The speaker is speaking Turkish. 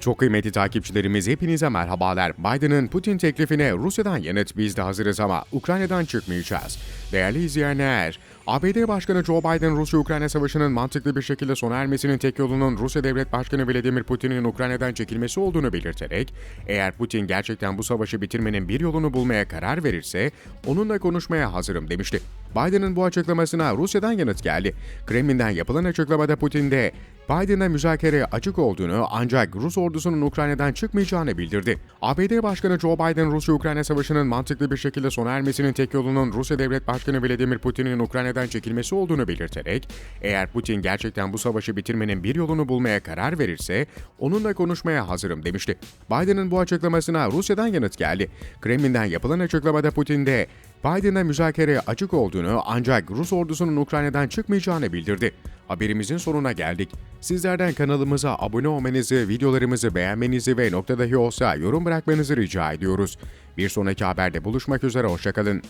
Çok kıymetli takipçilerimiz hepinize merhabalar. Biden'ın Putin teklifine Rusya'dan yanıt biz de hazırız ama Ukrayna'dan çıkmayacağız. Değerli izleyenler, ABD Başkanı Joe Biden Rusya-Ukrayna savaşının mantıklı bir şekilde sona ermesinin tek yolunun Rusya Devlet Başkanı Vladimir Putin'in Ukrayna'dan çekilmesi olduğunu belirterek, eğer Putin gerçekten bu savaşı bitirmenin bir yolunu bulmaya karar verirse onunla konuşmaya hazırım demişti. Biden'ın bu açıklamasına Rusya'dan yanıt geldi. Kremlin'den yapılan açıklamada Putin de Biden'a müzakereye açık olduğunu ancak Rus ordusunun Ukrayna'dan çıkmayacağını bildirdi. ABD Başkanı Joe Biden Rusya-Ukrayna savaşının mantıklı bir şekilde sona ermesinin tek yolunun Rusya Devlet Başkanı Vladimir Putin'in Ukrayna'dan çekilmesi olduğunu belirterek, eğer Putin gerçekten bu savaşı bitirmenin bir yolunu bulmaya karar verirse onunla konuşmaya hazırım demişti. Biden'ın bu açıklamasına Rusya'dan yanıt geldi. Kremlin'den yapılan açıklamada Putin de Biden'a müzakereye açık olduğunu ancak Rus ordusunun Ukrayna'dan çıkmayacağını bildirdi. Haberimizin sonuna geldik. Sizlerden kanalımıza abone olmanızı, videolarımızı beğenmenizi ve nokta dahi olsa yorum bırakmanızı rica ediyoruz. Bir sonraki haberde buluşmak üzere, hoşçakalın.